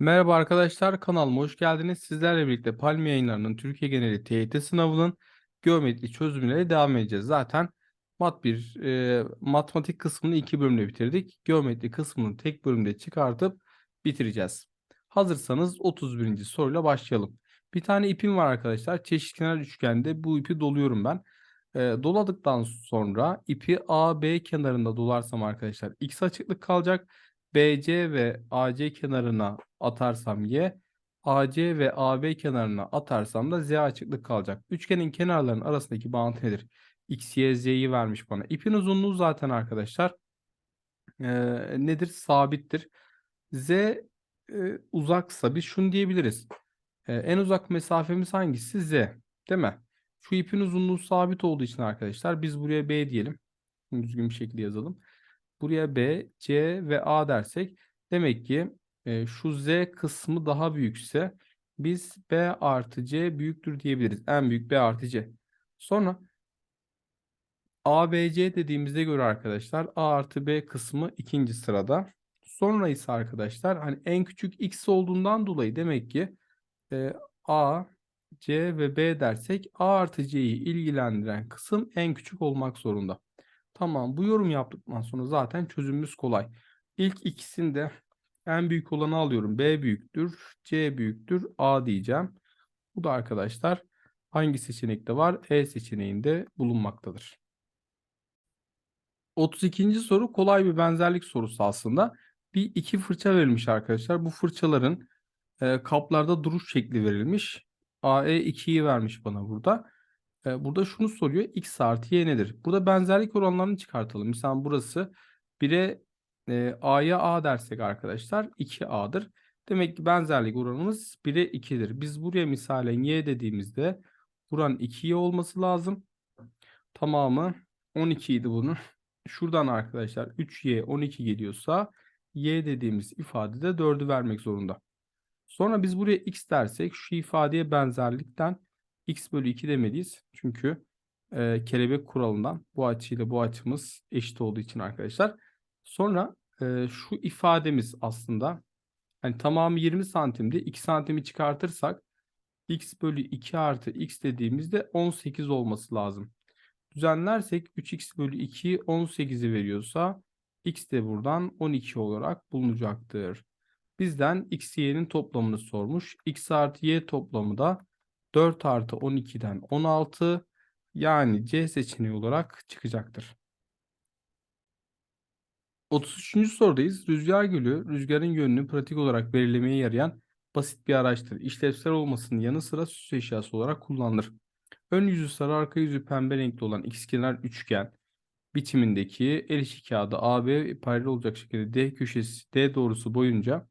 Merhaba arkadaşlar, kanalıma hoş geldiniz. Sizlerle birlikte Palmi yayınlarının Türkiye geneli TYT sınavının geometri çözümüne devam edeceğiz. Zaten mat 1, e, matematik kısmını iki bölümde bitirdik. Geometri kısmını tek bölümde çıkartıp bitireceğiz. Hazırsanız 31. soruyla başlayalım. Bir tane ipim var arkadaşlar. Çeşitkenar üçgende bu ipi doluyorum ben. E, doladıktan sonra ipi AB kenarında dolarsam arkadaşlar x açıklık kalacak. BC ve AC kenarına atarsam y, AC ve AB kenarına atarsam da z açıklık kalacak. Üçgenin kenarlarının arasındaki bağıntı nedir? X, Y, Z'yi vermiş bana. İpin uzunluğu zaten arkadaşlar e, nedir? Sabittir. Z e, uzaksa biz şunu diyebiliriz. E, en uzak mesafemiz hangisi? Z. Değil mi? Şu ipin uzunluğu sabit olduğu için arkadaşlar biz buraya B diyelim. Düzgün bir şekilde yazalım. Buraya B, C ve A dersek demek ki e, şu Z kısmı daha büyükse biz B artı C büyüktür diyebiliriz. En büyük B artı C. Sonra ABC dediğimizde göre arkadaşlar A artı B kısmı ikinci sırada. Sonra ise arkadaşlar hani en küçük X olduğundan dolayı demek ki e, A, C ve B dersek A artı C'yi ilgilendiren kısım en küçük olmak zorunda. Tamam bu yorum yaptıktan sonra zaten çözümümüz kolay. İlk ikisinde en büyük olanı alıyorum. B büyüktür, C büyüktür, A diyeceğim. Bu da arkadaşlar hangi seçenekte var? E seçeneğinde bulunmaktadır. 32. soru kolay bir benzerlik sorusu aslında. Bir iki fırça verilmiş arkadaşlar. Bu fırçaların e, kaplarda duruş şekli verilmiş. AE 2'yi vermiş bana burada. E, burada şunu soruyor. X artı Y nedir? Burada benzerlik oranlarını çıkartalım. Mesela burası 1'e e, A'ya A dersek arkadaşlar 2A'dır. Demek ki benzerlik oranımız 1'e 2'dir. Biz buraya misalen Y dediğimizde buranın 2Y olması lazım. Tamamı 12 idi bunun. Şuradan arkadaşlar 3Y 12 geliyorsa Y dediğimiz ifade de 4'ü vermek zorunda. Sonra biz buraya X dersek şu ifadeye benzerlikten X bölü 2 demeliyiz. Çünkü e, kelebek kuralından bu açıyla bu açımız eşit olduğu için arkadaşlar. Sonra e, şu ifademiz aslında hani tamamı 20 santimde 2 santimi çıkartırsak x bölü 2 artı x dediğimizde 18 olması lazım. Düzenlersek 3x bölü 2 18'i veriyorsa x de buradan 12 olarak bulunacaktır. Bizden x y'nin toplamını sormuş. x artı y toplamı da 4 artı 12'den 16 yani C seçeneği olarak çıkacaktır. 33. sorudayız. Rüzgar gülü rüzgarın yönünü pratik olarak belirlemeye yarayan basit bir araçtır. İşlevsel olmasının yanı sıra süs eşyası olarak kullanılır. Ön yüzü sarı arka yüzü pembe renkli olan ikizkenar üçgen biçimindeki el işi kağıdı AB paralel olacak şekilde D köşesi D doğrusu boyunca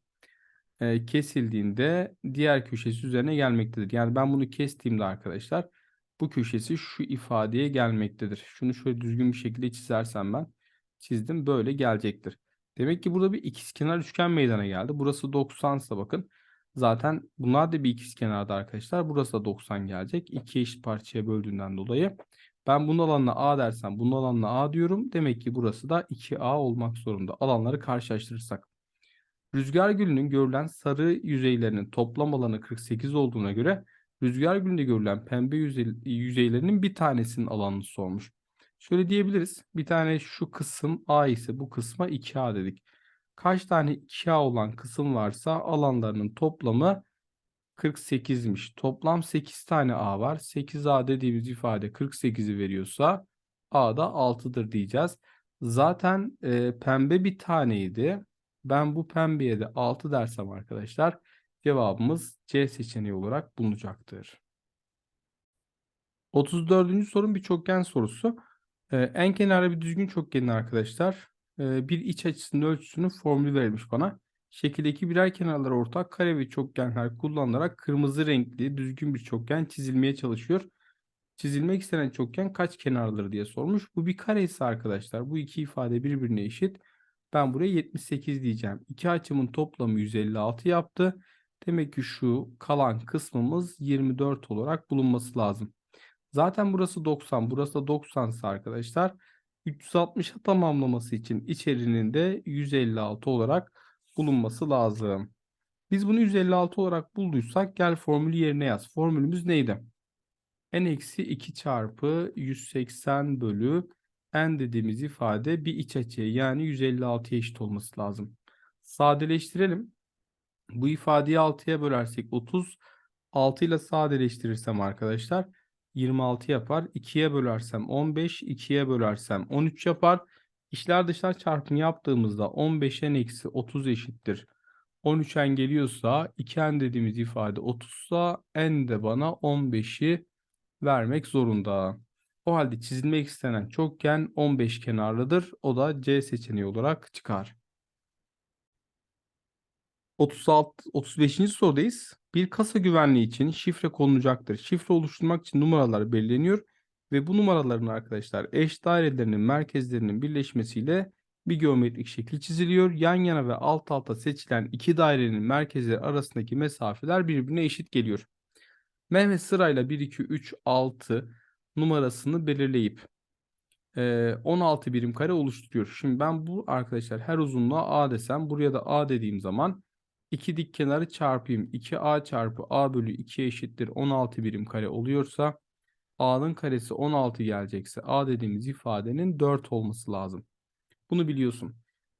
e, kesildiğinde diğer köşesi üzerine gelmektedir. Yani ben bunu kestiğimde arkadaşlar bu köşesi şu ifadeye gelmektedir. Şunu şöyle düzgün bir şekilde çizersem ben çizdim böyle gelecektir. Demek ki burada bir ikizkenar üçgen meydana geldi. Burası 90 ise bakın zaten bunlar da bir ikizkenarda arkadaşlar. Burası da 90 gelecek. İki eşit parçaya böldüğünden dolayı. Ben bunun alanına A dersem bunun alanına A diyorum. Demek ki burası da 2A olmak zorunda. Alanları karşılaştırırsak. Rüzgar gülünün görülen sarı yüzeylerinin toplam alanı 48 olduğuna göre rüzgar gülünde görülen pembe yüzey, yüzeylerinin bir tanesinin alanını sormuş. Şöyle diyebiliriz. Bir tane şu kısım A ise bu kısma 2A dedik. Kaç tane 2A olan kısım varsa alanlarının toplamı 48'miş. Toplam 8 tane A var. 8A dediğimiz ifade 48'i veriyorsa A da 6'dır diyeceğiz. Zaten e, pembe bir taneydi. Ben bu pembeye de 6 dersem arkadaşlar cevabımız C seçeneği olarak bulunacaktır. 34. sorun bir çokgen sorusu. Ee, en kenarda bir düzgün çokgenin arkadaşlar e, bir iç açısının ölçüsünün formülü verilmiş bana. Şekildeki birer kenarlar ortak kare ve çokgenler kullanılarak kırmızı renkli düzgün bir çokgen çizilmeye çalışıyor. Çizilmek istenen çokgen kaç kenarları diye sormuş. Bu bir kare ise arkadaşlar bu iki ifade birbirine eşit. Ben buraya 78 diyeceğim. İki açımın toplamı 156 yaptı. Demek ki şu kalan kısmımız 24 olarak bulunması lazım. Zaten burası 90, burası da 90 ise arkadaşlar 360'a tamamlaması için içerinin de 156 olarak bulunması lazım. Biz bunu 156 olarak bulduysak gel formülü yerine yaz. Formülümüz neydi? n eksi 2 çarpı 180 bölü n dediğimiz ifade bir iç açıya yani 156'ya eşit olması lazım. Sadeleştirelim. Bu ifadeyi 6'ya bölersek 30. 6 ile sadeleştirirsem arkadaşlar 26 yapar. 2'ye bölersem 15. 2'ye bölersem 13 yapar. İşler dışlar çarpımı yaptığımızda 15'en eksi 30 eşittir. 13'en geliyorsa 2n dediğimiz ifade 30'sa n de bana 15'i vermek zorunda. O halde çizilmek istenen çokgen 15 kenarlıdır. O da C seçeneği olarak çıkar. 36 35. sorudayız. Bir kasa güvenliği için şifre konulacaktır. Şifre oluşturmak için numaralar belirleniyor ve bu numaraların arkadaşlar eş dairelerinin merkezlerinin birleşmesiyle bir geometrik şekil çiziliyor. Yan yana ve alt alta seçilen iki dairenin merkezleri arasındaki mesafeler birbirine eşit geliyor. Mehmet sırayla 1, 2, 3, 6 numarasını belirleyip e, 16 birim kare oluşturuyor. Şimdi ben bu arkadaşlar her uzunluğa A desem buraya da A dediğim zaman iki dik kenarı çarpayım. 2A çarpı A bölü 2 eşittir 16 birim kare oluyorsa A'nın karesi 16 gelecekse A dediğimiz ifadenin 4 olması lazım. Bunu biliyorsun.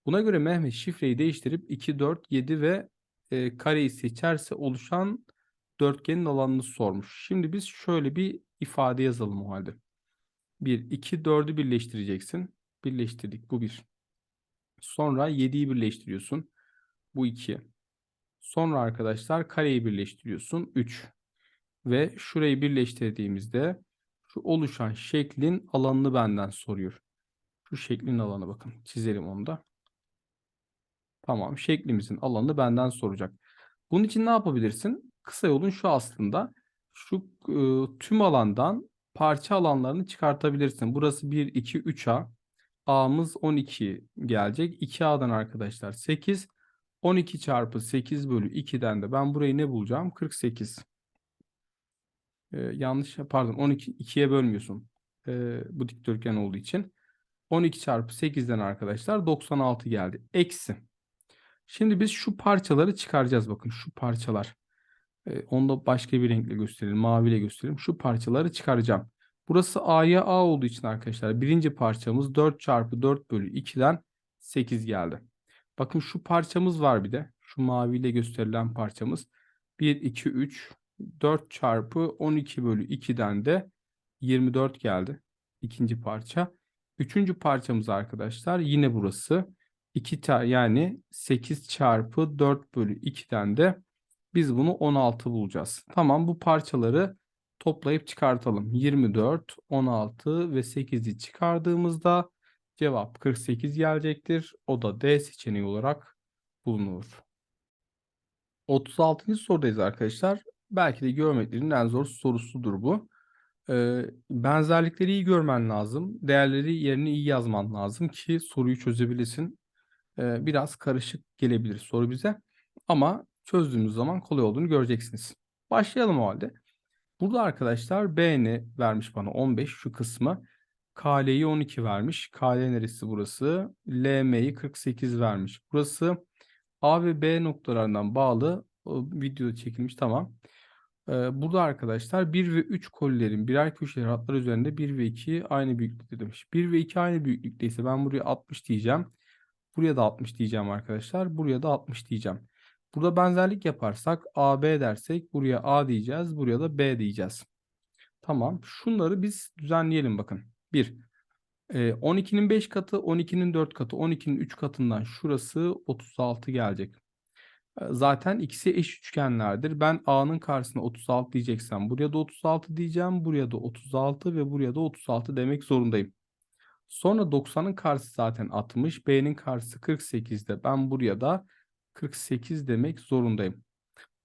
Buna göre Mehmet şifreyi değiştirip 2, 4, 7 ve e, kareyi seçerse oluşan dörtgenin alanını sormuş. Şimdi biz şöyle bir ifade yazalım o halde. 1, 2, 4'ü birleştireceksin. Birleştirdik. Bu 1. Sonra 7'yi birleştiriyorsun. Bu 2. Sonra arkadaşlar kareyi birleştiriyorsun. 3. Ve şurayı birleştirdiğimizde şu oluşan şeklin alanını benden soruyor. Şu şeklin alanı bakın. Çizelim onu da. Tamam. Şeklimizin alanını benden soracak. Bunun için ne yapabilirsin? Kısa yolun şu aslında. Şu e, tüm alandan parça alanlarını çıkartabilirsin. Burası 1, 2, 3A. A'mız 12 gelecek. 2A'dan arkadaşlar 8. 12 çarpı 8 bölü 2'den de ben burayı ne bulacağım? 48. Ee, yanlış pardon 12 2'ye bölmüyorsun. Ee, bu dikdörtgen olduğu için. 12 çarpı 8'den arkadaşlar 96 geldi. Eksi. Şimdi biz şu parçaları çıkaracağız. Bakın şu parçalar. Ee, onu da başka bir renkle gösterelim. Maviyle gösterelim. Şu parçaları çıkaracağım. Burası A'ya A olduğu için arkadaşlar birinci parçamız 4 çarpı 4 bölü 2'den 8 geldi. Bakın şu parçamız var bir de. Şu maviyle gösterilen parçamız. 1, 2, 3, 4 çarpı 12 bölü 2'den de 24 geldi. İkinci parça. Üçüncü parçamız arkadaşlar yine burası. 2 ta yani 8 çarpı 4 bölü 2'den de biz bunu 16 bulacağız. Tamam bu parçaları toplayıp çıkartalım. 24, 16 ve 8'i çıkardığımızda cevap 48 gelecektir. O da D seçeneği olarak bulunur. 36. sorudayız arkadaşlar. Belki de geometrinin en zor sorusudur bu. Ee, benzerlikleri iyi görmen lazım. Değerleri yerine iyi yazman lazım ki soruyu çözebilesin. Ee, biraz karışık gelebilir soru bize. Ama çözdüğümüz zaman kolay olduğunu göreceksiniz. Başlayalım o halde. Burada arkadaşlar B'ni vermiş bana 15 şu kısmı. KL'yi 12 vermiş. KL neresi burası? LM'yi 48 vermiş. Burası A ve B noktalarından bağlı. O videoda çekilmiş tamam. Ee, burada arkadaşlar 1 ve 3 kolilerin birer köşeli hatlar üzerinde 1 ve 2 aynı büyüklükte demiş. 1 ve 2 aynı büyüklükteyse ben buraya 60 diyeceğim. Buraya da 60 diyeceğim arkadaşlar. Buraya da 60 diyeceğim. Burada benzerlik yaparsak AB dersek buraya A diyeceğiz. Buraya da B diyeceğiz. Tamam. Şunları biz düzenleyelim bakın. 1. 12'nin 5 katı, 12'nin 4 katı, 12'nin 3 katından şurası 36 gelecek. Zaten ikisi eş üçgenlerdir. Ben A'nın karşısına 36 diyeceksem buraya da 36 diyeceğim. Buraya da 36 ve buraya da 36 demek zorundayım. Sonra 90'ın karşısı zaten 60. B'nin karşısı 48'de. Ben buraya da 48 demek zorundayım.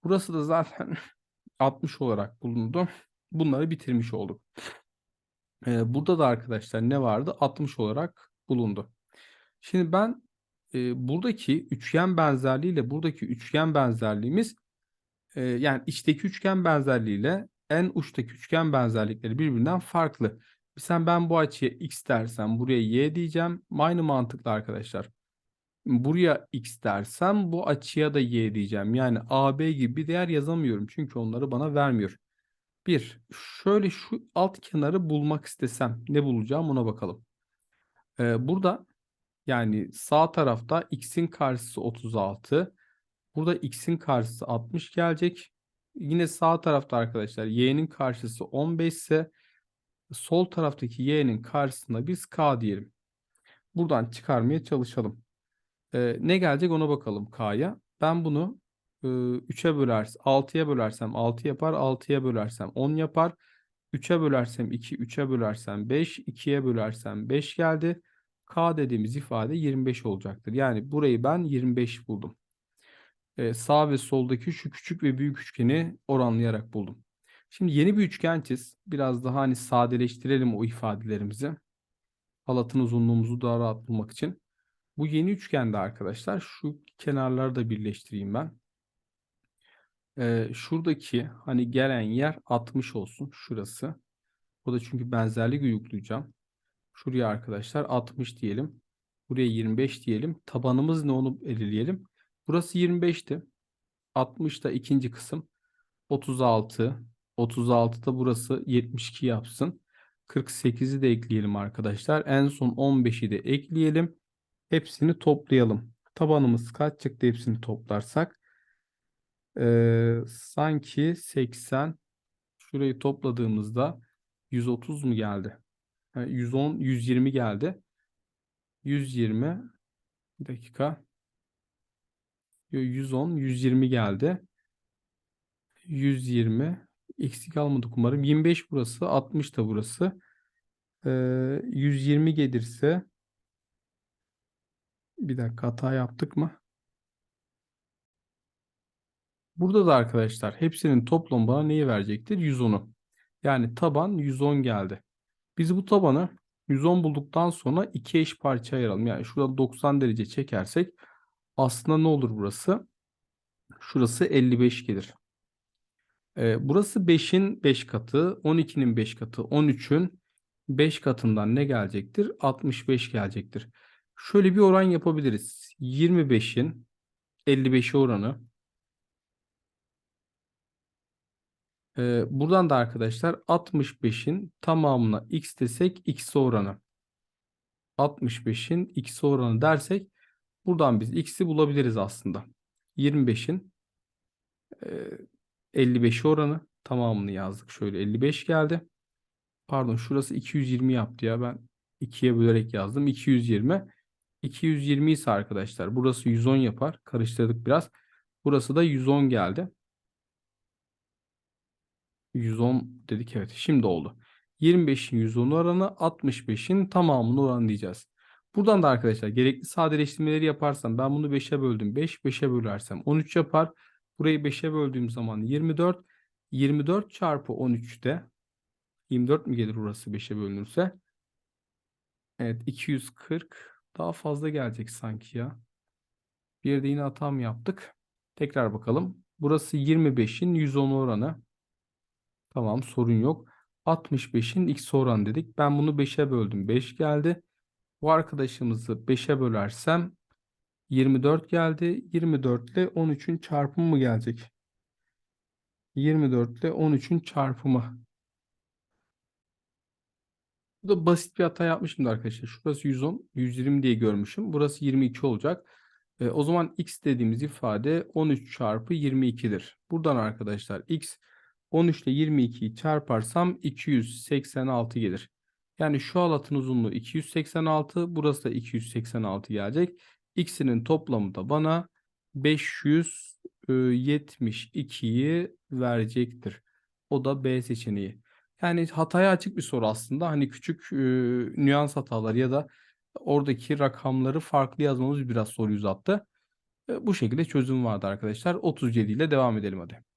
Burası da zaten 60 olarak bulundu. Bunları bitirmiş olduk. Ee, burada da arkadaşlar ne vardı? 60 olarak bulundu. Şimdi ben e, buradaki üçgen benzerliğiyle buradaki üçgen benzerliğimiz e, yani içteki üçgen benzerliğiyle en uçtaki üçgen benzerlikleri birbirinden farklı. Sen ben bu açıya x dersem buraya y diyeceğim. Aynı mantıkla arkadaşlar. Buraya x dersem bu açıya da y diyeceğim. Yani AB gibi bir değer yazamıyorum. Çünkü onları bana vermiyor. Bir, şöyle şu alt kenarı bulmak istesem ne bulacağım ona bakalım. Ee, burada yani sağ tarafta x'in karşısı 36. Burada x'in karşısı 60 gelecek. Yine sağ tarafta arkadaşlar y'nin karşısı 15 ise sol taraftaki y'nin karşısına biz k diyelim. Buradan çıkarmaya çalışalım. Ee, ne gelecek ona bakalım k'ya. Ben bunu 3'e bölersem 6'ya bölersem 6 yapar. 6'ya bölersem 10 yapar. 3'e bölersem 2, 3'e bölersem 5, 2'ye bölersem 5 geldi. K dediğimiz ifade 25 olacaktır. Yani burayı ben 25 buldum. Ee, sağ ve soldaki şu küçük ve büyük üçgeni oranlayarak buldum. Şimdi yeni bir üçgen çiz. Biraz daha hani sadeleştirelim o ifadelerimizi. Halatın uzunluğumuzu daha rahat bulmak için. Bu yeni üçgende arkadaşlar şu kenarları da birleştireyim ben. Şuradaki hani gelen yer 60 olsun şurası. O da çünkü benzerlik uygulayacağım. Şuraya arkadaşlar 60 diyelim. Buraya 25 diyelim. Tabanımız ne onu belirleyelim. Burası 25'ti. 60 da ikinci kısım. 36. 36 da burası 72 yapsın. 48'i de ekleyelim arkadaşlar. En son 15'i de ekleyelim. Hepsini toplayalım. Tabanımız kaç çıktı hepsini toplarsak? Ee, sanki 80 şurayı topladığımızda 130 mu geldi? Yani 110, 120 geldi. 120 bir dakika. 110, 120 geldi. 120 eksik almadık umarım. 25 burası, 60 da burası. Ee, 120 gelirse bir dakika hata yaptık mı? Burada da arkadaşlar hepsinin toplamı bana neyi verecektir? 110'u. Yani taban 110 geldi. Biz bu tabanı 110 bulduktan sonra iki eş parça ayıralım. Yani şurada 90 derece çekersek aslında ne olur burası? Şurası 55 gelir. Ee, burası 5'in 5 katı, 12'nin 5 katı, 13'ün 5 katından ne gelecektir? 65 gelecektir. Şöyle bir oran yapabiliriz. 25'in 55'e oranı. Ee, buradan da arkadaşlar 65'in tamamına x desek x oranı. 65'in x oranı dersek buradan biz x'i bulabiliriz aslında. 25'in e, 55 oranı tamamını yazdık. Şöyle 55 geldi. Pardon şurası 220 yaptı ya ben 2'ye bölerek yazdım. 220. 220 ise arkadaşlar burası 110 yapar. Karıştırdık biraz. Burası da 110 geldi. 110 dedik evet şimdi oldu. 25'in 110 oranı 65'in tamamını oranlayacağız. Buradan da arkadaşlar gerekli sadeleştirmeleri yaparsam ben bunu 5'e böldüm. 5 5'e bölersem 13 yapar. Burayı 5'e böldüğüm zaman 24. 24 çarpı 13'te 24 mi gelir burası 5'e bölünürse? Evet 240 daha fazla gelecek sanki ya. Bir yerde yine hatam yaptık. Tekrar bakalım. Burası 25'in 110 oranı. Tamam sorun yok. 65'in x oranı dedik. Ben bunu 5'e böldüm. 5 geldi. Bu arkadaşımızı 5'e bölersem 24 geldi. 24 ile 13'ün çarpımı mı gelecek? 24 ile 13'ün çarpımı. Bu da basit bir hata yapmışım da arkadaşlar. Şurası 110, 120 diye görmüşüm. Burası 22 olacak. E, o zaman x dediğimiz ifade 13 çarpı 22'dir. Buradan arkadaşlar x 13 ile 22'yi çarparsam 286 gelir. Yani şu halatın uzunluğu 286. Burası da 286 gelecek. X'inin toplamı da bana 572'yi verecektir. O da B seçeneği. Yani hataya açık bir soru aslında. Hani küçük e, nüans hataları ya da oradaki rakamları farklı yazmamız biraz soruyu uzattı. E, bu şekilde çözüm vardı arkadaşlar. 37 ile devam edelim hadi.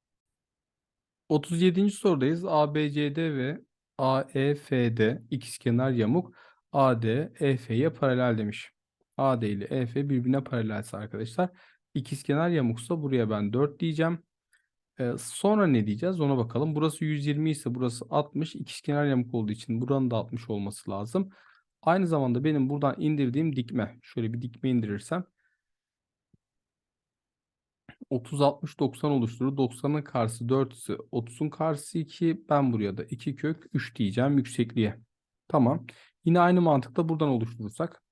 37. sorudayız. ABCD ve AEF'de ikizkenar yamuk AD EF'ye paralel demiş. AD ile EF birbirine paralelse arkadaşlar. İkizkenar yamuksa buraya ben 4 diyeceğim. Ee, sonra ne diyeceğiz ona bakalım. Burası 120 ise burası 60. İkizkenar yamuk olduğu için buranın da 60 olması lazım. Aynı zamanda benim buradan indirdiğim dikme. Şöyle bir dikme indirirsem. 30, 60, 90 oluşturur. 90'ın karşısı 4 ise 30'un karşısı 2. Ben buraya da 2 kök 3 diyeceğim yüksekliğe. Tamam. Yine aynı mantıkla buradan oluşturursak.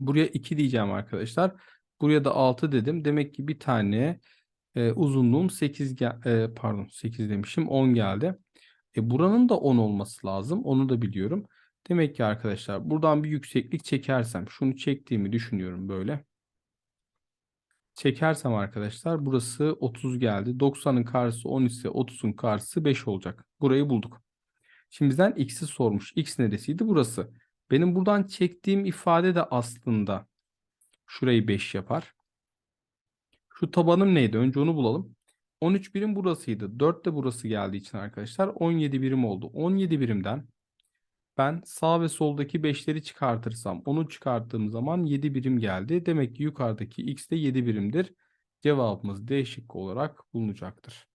Buraya 2 diyeceğim arkadaşlar. Buraya da 6 dedim. Demek ki bir tane e, uzunluğum 8 gel e, pardon 8 demişim 10 geldi. E, buranın da 10 olması lazım. Onu da biliyorum. Demek ki arkadaşlar buradan bir yükseklik çekersem şunu çektiğimi düşünüyorum böyle. Çekersem arkadaşlar burası 30 geldi. 90'ın karşısı 10 ise 30'un karşısı 5 olacak. Burayı bulduk. Şimdi bizden x'i sormuş. x neresiydi? Burası. Benim buradan çektiğim ifade de aslında şurayı 5 yapar. Şu tabanım neydi? Önce onu bulalım. 13 birim burasıydı. 4 de burası geldiği için arkadaşlar 17 birim oldu. 17 birimden ben sağ ve soldaki 5'leri çıkartırsam onu çıkarttığım zaman 7 birim geldi. Demek ki yukarıdaki x de 7 birimdir. Cevabımız D şıkkı olarak bulunacaktır.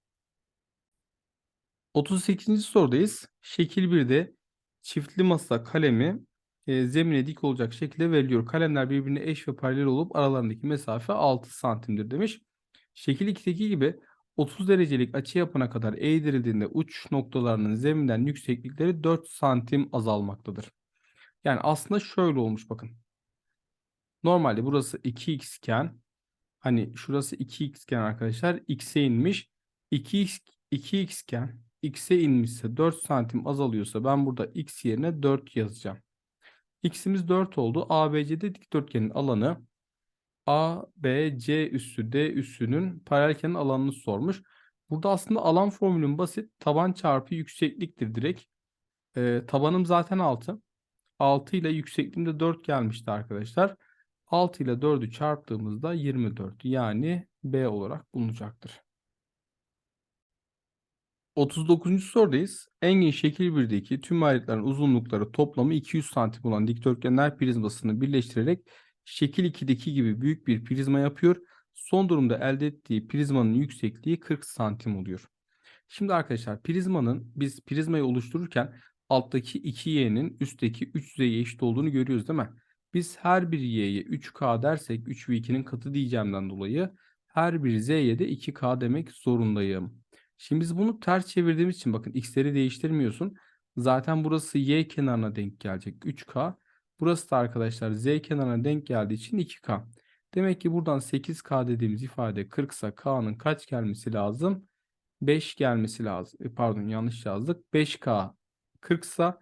38. sorudayız. Şekil 1'de çiftli masa kalemi e, zemine dik olacak şekilde veriliyor. Kalemler birbirine eş ve paralel olup aralarındaki mesafe 6 santimdir demiş. Şekil 2'deki gibi 30 derecelik açı yapana kadar eğdirildiğinde uç noktalarının zeminden yükseklikleri 4 santim azalmaktadır. Yani aslında şöyle olmuş bakın. Normalde burası 2x iken hani şurası 2x iken arkadaşlar x'e inmiş. 2x 2x iken x'e inmişse 4 santim azalıyorsa ben burada x yerine 4 yazacağım. x'imiz 4 oldu. ABC'de dikdörtgenin alanı A, B, C üssü D üssünün paralelkenin alanını sormuş. Burada aslında alan formülün basit. Taban çarpı yüksekliktir direkt. Ee, tabanım zaten 6. 6 ile yüksekliğim de 4 gelmişti arkadaşlar. 6 ile 4'ü çarptığımızda 24 yani B olarak bulunacaktır. 39. sorudayız. Engin şekil 1'deki tüm ayrıtların uzunlukları toplamı 200 santim olan dikdörtgenler prizmasını birleştirerek şekil 2'deki gibi büyük bir prizma yapıyor. Son durumda elde ettiği prizmanın yüksekliği 40 santim oluyor. Şimdi arkadaşlar prizmanın biz prizmayı oluştururken alttaki 2y'nin üstteki 3z'ye eşit olduğunu görüyoruz değil mi? Biz her bir y'ye 3k dersek 3 ve 2'nin katı diyeceğimden dolayı her bir z'ye de 2k demek zorundayım. Şimdi biz bunu ters çevirdiğimiz için bakın x'leri değiştirmiyorsun. Zaten burası y kenarına denk gelecek 3k. Burası da arkadaşlar z kenarına denk geldiği için 2k. Demek ki buradan 8k dediğimiz ifade 40 ise k'nın kaç gelmesi lazım? 5 gelmesi lazım. E, pardon yanlış yazdık. 5k 40 ise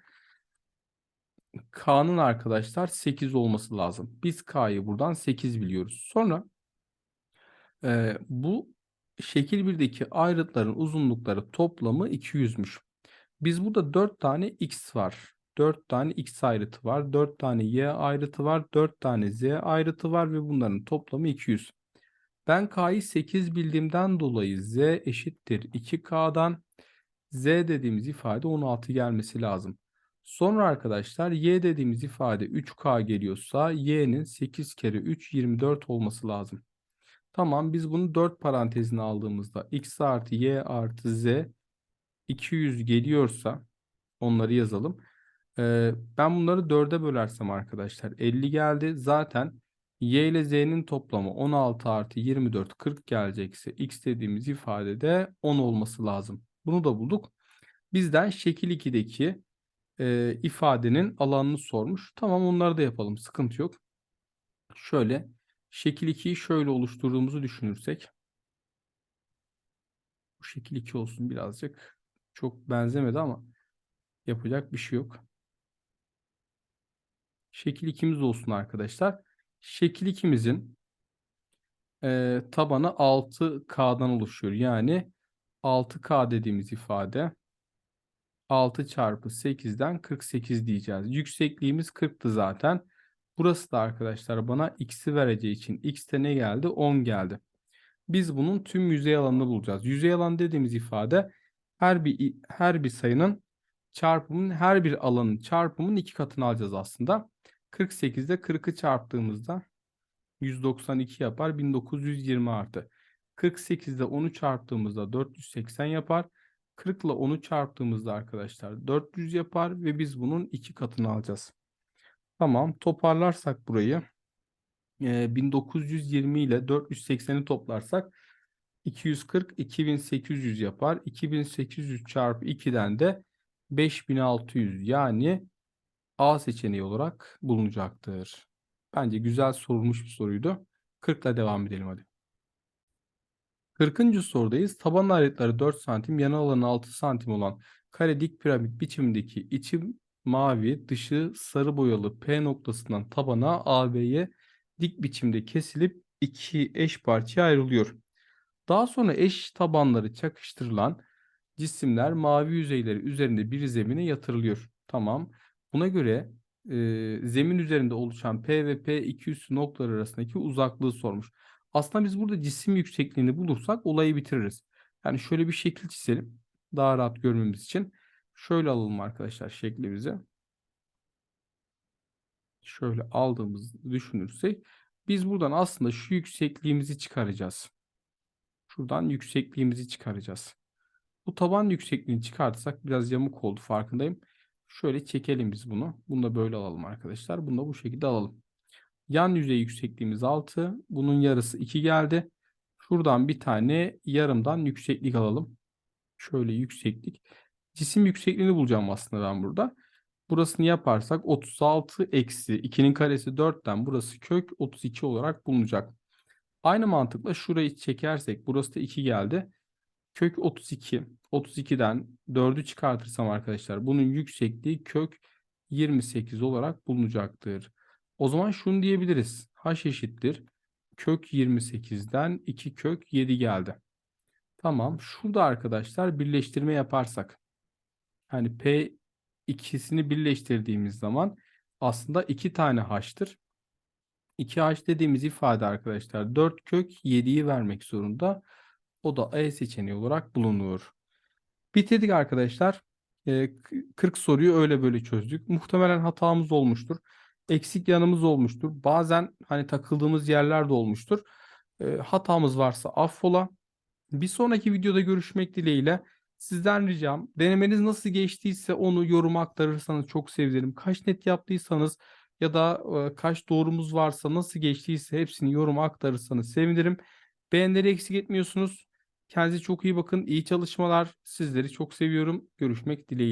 k'nın arkadaşlar 8 olması lazım. Biz k'yı buradan 8 biliyoruz. Sonra e, bu şekil 1'deki ayrıtların uzunlukları toplamı 200'müş. Biz burada 4 tane x var. 4 tane x ayrıtı var. 4 tane y ayrıtı var. 4 tane z ayrıtı var ve bunların toplamı 200. Ben k'yı 8 bildiğimden dolayı z eşittir 2k'dan z dediğimiz ifade 16 gelmesi lazım. Sonra arkadaşlar y dediğimiz ifade 3k geliyorsa y'nin 8 kere 3 24 olması lazım. Tamam biz bunu 4 parantezine aldığımızda x artı y artı z 200 geliyorsa onları yazalım. Ee, ben bunları 4'e bölersem arkadaşlar 50 geldi. Zaten y ile z'nin toplamı 16 artı 24 40 gelecekse x dediğimiz ifadede 10 olması lazım. Bunu da bulduk. Bizden şekil 2'deki e, ifadenin alanını sormuş. Tamam onları da yapalım. Sıkıntı yok. Şöyle şekil 2'yi şöyle oluşturduğumuzu düşünürsek. Bu şekil 2 olsun birazcık. Çok benzemedi ama yapacak bir şey yok. Şekil 2'miz olsun arkadaşlar. Şekil 2'mizin e, tabanı 6K'dan oluşuyor. Yani 6K dediğimiz ifade 6 çarpı 8'den 48 diyeceğiz. Yüksekliğimiz 40'tı zaten. Burası da arkadaşlar bana x'i vereceği için x'te ne geldi? 10 geldi. Biz bunun tüm yüzey alanını bulacağız. Yüzey alan dediğimiz ifade her bir her bir sayının çarpımın her bir alanın çarpımının iki katını alacağız aslında. 48'de 40'ı çarptığımızda 192 yapar. 1920 artı. 48'de 10'u çarptığımızda 480 yapar. 40 ile 10'u çarptığımızda arkadaşlar 400 yapar ve biz bunun iki katını alacağız. Tamam toparlarsak burayı e, 1920 ile 480'i toplarsak 240 2800 yapar. 2800 çarpı 2'den de 5600 yani A seçeneği olarak bulunacaktır. Bence güzel sorulmuş bir soruydu. 40 ile devam edelim hadi. 40. sorudayız. Taban ayrıtları 4 santim, yan alanı 6 santim olan kare dik piramit biçimindeki içi mavi, dışı sarı boyalı P noktasından tabana AB'ye dik biçimde kesilip iki eş parçaya ayrılıyor. Daha sonra eş tabanları çakıştırılan cisimler mavi yüzeyleri üzerinde bir zemine yatırılıyor. Tamam. Buna göre e, zemin üzerinde oluşan P ve P iki üssü noktaları arasındaki uzaklığı sormuş. Aslında biz burada cisim yüksekliğini bulursak olayı bitiririz. Yani şöyle bir şekil çizelim. Daha rahat görmemiz için. Şöyle alalım arkadaşlar şeklimizi. Şöyle aldığımızı düşünürsek biz buradan aslında şu yüksekliğimizi çıkaracağız. Şuradan yüksekliğimizi çıkaracağız. Bu taban yüksekliğini çıkartırsak biraz yamuk oldu farkındayım. Şöyle çekelim biz bunu. Bunu da böyle alalım arkadaşlar. Bunu da bu şekilde alalım. Yan yüzey yüksekliğimiz 6. Bunun yarısı 2 geldi. Şuradan bir tane yarımdan yükseklik alalım. Şöyle yükseklik. Cisim yüksekliğini bulacağım aslında ben burada. Burasını yaparsak 36 eksi 2'nin karesi 4'ten burası kök 32 olarak bulunacak. Aynı mantıkla şurayı çekersek burası da 2 geldi. Kök 32. 32'den 4'ü çıkartırsam arkadaşlar bunun yüksekliği kök 28 olarak bulunacaktır. O zaman şunu diyebiliriz. H eşittir. Kök 28'den 2 kök 7 geldi. Tamam. Şurada arkadaşlar birleştirme yaparsak. Hani P ikisini birleştirdiğimiz zaman aslında 2 tane H'tır. 2H dediğimiz ifade arkadaşlar 4 kök 7'yi vermek zorunda. O da E seçeneği olarak bulunur. Bitirdik arkadaşlar. Ee, 40 soruyu öyle böyle çözdük. Muhtemelen hatamız olmuştur. Eksik yanımız olmuştur. Bazen hani takıldığımız yerler de olmuştur. Ee, hatamız varsa affola. Bir sonraki videoda görüşmek dileğiyle. Sizden ricam denemeniz nasıl geçtiyse onu yoruma aktarırsanız çok sevinirim. Kaç net yaptıysanız ya da e, kaç doğrumuz varsa nasıl geçtiyse hepsini yoruma aktarırsanız sevinirim. Beğenileri eksik etmiyorsunuz. Kendinize çok iyi bakın. İyi çalışmalar. Sizleri çok seviyorum. Görüşmek dileğiyle.